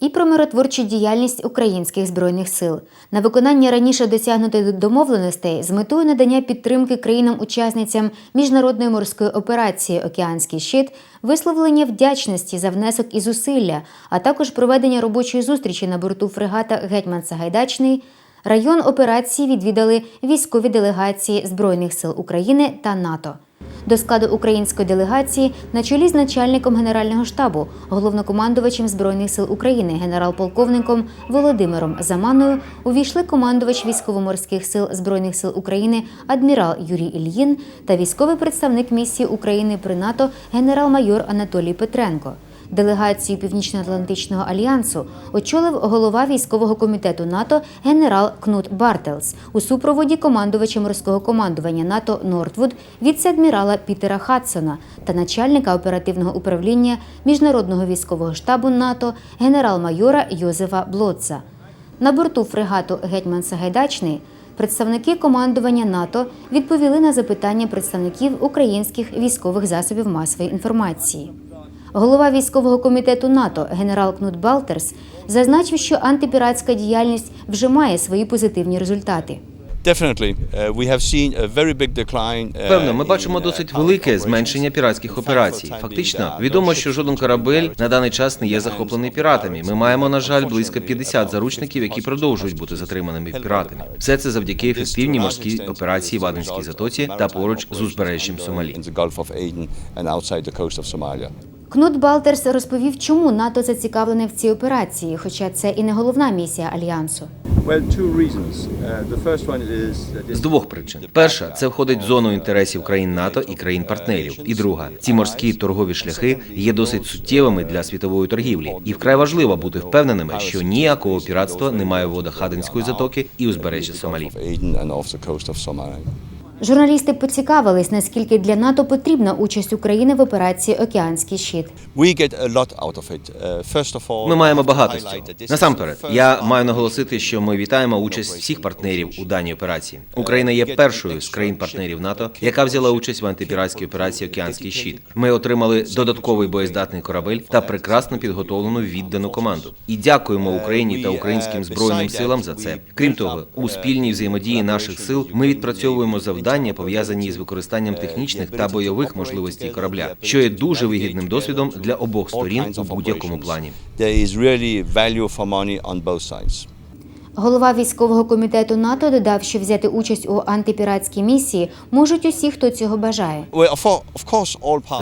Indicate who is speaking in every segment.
Speaker 1: І про миротворчу діяльність українських збройних сил на виконання раніше досягнутих домовленостей з метою надання підтримки країнам-учасницям міжнародної морської операції Океанський щит, висловлення вдячності за внесок і зусилля, а також проведення робочої зустрічі на борту фрегата Гетьман Сагайдачний. Район операції відвідали військові делегації Збройних сил України та НАТО. До складу української делегації на чолі з начальником Генерального штабу, головнокомандувачем Збройних сил України, генерал-полковником Володимиром Заманою увійшли командувач військово-морських сил Збройних сил України адмірал Юрій Ільїн та військовий представник місії України при НАТО генерал-майор Анатолій Петренко. Делегацію Північно-Атлантичного альянсу очолив голова військового комітету НАТО генерал Кнут Бартелс у супроводі командувача морського командування НАТО Нортвуд, віце-адмірала Пітера Хадсона та начальника оперативного управління міжнародного військового штабу НАТО генерал-майора Йозефа Блоца. На борту фрегату Гетьман Сагайдачний представники командування НАТО відповіли на запитання представників українських військових засобів масової інформації. Голова військового комітету НАТО генерал Кнут Балтерс зазначив, що антипіратська діяльність вже має свої позитивні результати.
Speaker 2: Uh, uh,
Speaker 3: Певно, ми бачимо
Speaker 2: uh,
Speaker 3: досить велике зменшення піратських операцій. Фактично, відомо, що жоден корабель на даний час не є захоплений піратами. Ми маємо, на жаль, близько
Speaker 2: Unfortunately,
Speaker 3: 50 заручників, які продовжують бути затриманими піратами. Все це завдяки ефективній морській операції в Аденській затоці та поруч з узбережжям Сомалі.
Speaker 1: Кнут Балтерс розповів, чому НАТО зацікавлене в цій операції, хоча це і не головна місія альянсу.
Speaker 4: Uh,
Speaker 3: З двох причин: перша це входить в зону інтересів країн НАТО і країн-партнерів. І друга, ці морські торгові шляхи є досить суттєвими для світової торгівлі, і вкрай важливо бути впевненими, що ніякого піратства немає в водах Аденської затоки і узбережжя Сомалі.
Speaker 1: Журналісти поцікавились, наскільки для НАТО потрібна участь України в операції Океанський щит.
Speaker 2: Uh,
Speaker 3: Ми маємо багато з цього. Насамперед, я маю наголосити, що ми вітаємо участь всіх партнерів у даній операції. Україна є першою з країн-партнерів НАТО, яка взяла участь в антипіратській операції Океанський щит. Ми отримали додатковий боєздатний корабель та прекрасно підготовлену віддану команду. І дякуємо Україні та українським збройним силам за це. Крім того, у спільній взаємодії наших сил ми відпрацьовуємо завдання пов'язані з використанням технічних та бойових можливостей корабля, що є дуже вигідним досвідом для обох сторін у будь-якому плані.
Speaker 1: Голова військового комітету НАТО додав, що взяти участь у антипіратській місії можуть усі, хто цього бажає.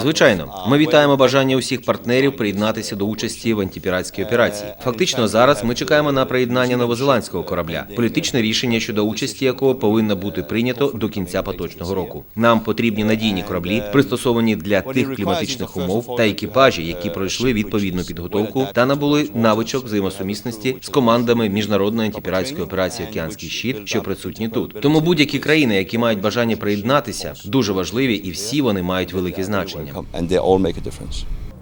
Speaker 3: Звичайно, ми вітаємо бажання усіх партнерів приєднатися до участі в антипіратській операції. Фактично, зараз ми чекаємо на приєднання новозеландського корабля, політичне рішення щодо участі якого повинно бути прийнято до кінця поточного року. Нам потрібні надійні кораблі, пристосовані для тих кліматичних умов та екіпажі, які пройшли відповідну підготовку та набули навичок взаємосумісності з командами міжнародної антипіратської операції Океанський щит, що присутні тут. Тому будь-які країни, які мають бажання приєднатися, дуже важливі, і всі вони мають велике значення.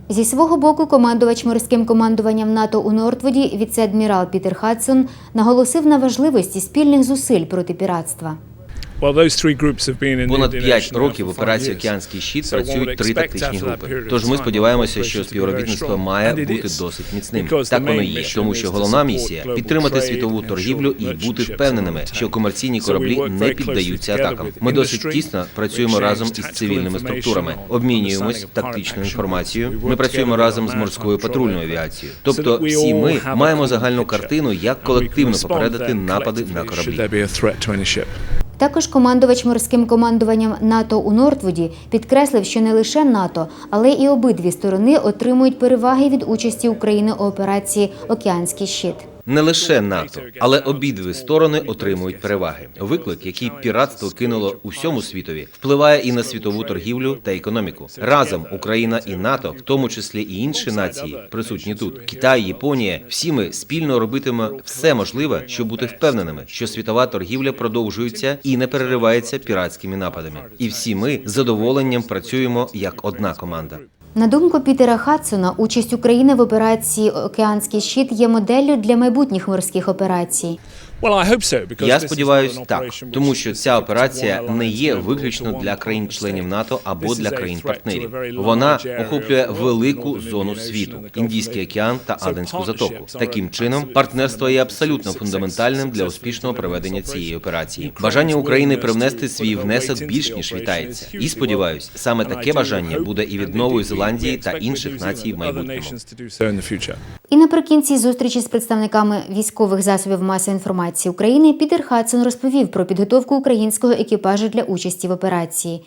Speaker 1: Зі свого боку, командувач морським командуванням НАТО у Нортвуді, віце-адмірал Пітер Хадсон, наголосив на важливості спільних зусиль проти піратства.
Speaker 3: Понад 5 років в операції Океанський щит працюють три тактичні групи. Тож ми сподіваємося, що співробітництво має бути досить міцним. Так воно і є, тому що головна місія підтримати світову торгівлю і бути впевненими, що комерційні кораблі не піддаються атакам. Ми досить тісно працюємо разом із цивільними структурами, обмінюємось тактичною інформацією. Ми працюємо разом з морською патрульною авіацією. Тобто, всі ми маємо загальну картину, як колективно попередити напади на кораблі.
Speaker 1: Також командувач морським командуванням НАТО у Нортвуді підкреслив, що не лише НАТО, але і обидві сторони отримують переваги від участі України у операції Океанський щит.
Speaker 3: Не лише НАТО, але обидві сторони отримують переваги. Виклик, який піратство кинуло усьому світові, впливає і на світову торгівлю та економіку. Разом Україна і НАТО, в тому числі і інші нації, присутні тут. Китай, Японія, всі ми спільно робитимемо все можливе, щоб бути впевненими, що світова торгівля продовжується і не переривається піратськими нападами. І всі ми з задоволенням працюємо як одна команда.
Speaker 1: На думку Пітера Хадсона, участь України в операції Океанський щит є моделлю для майбутніх морських операцій.
Speaker 3: Я сподіваюся, так, тому що ця операція не є виключно для країн-членів НАТО або для країн-партнерів. Вона охоплює велику зону світу Індійський океан та Аденську затоку. Таким чином, партнерство є абсолютно фундаментальним для успішного проведення цієї операції. Бажання України привнести свій внесок більш ніж вітається. І сподіваюсь, саме таке бажання буде і від Нової Зеландії та інших націй в майбутньому.
Speaker 1: І наприкінці зустрічі з представниками військових засобів масової інформації України Пітер Хадсон розповів про підготовку українського екіпажу для участі в операції.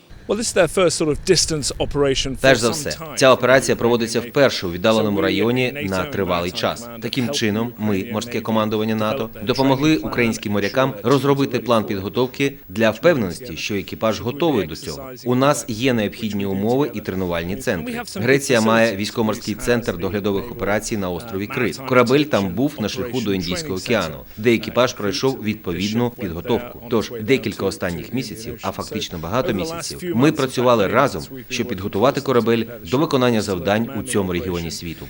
Speaker 3: Перш за все, ця операція проводиться вперше у віддаленому районі на тривалий час. Таким чином, ми, морське командування НАТО, допомогли українським морякам розробити план підготовки для впевненості, що екіпаж готовий до цього. У нас є необхідні умови і тренувальні центри. Греція має військово-морський центр доглядових операцій на острові Крит. Корабель там був на шляху до Індійського океану, де екіпаж пройшов відповідну підготовку. Тож декілька останніх місяців, а фактично багато місяців, ми працювали разом, щоб підготувати корабель до виконання завдань у цьому регіоні світу.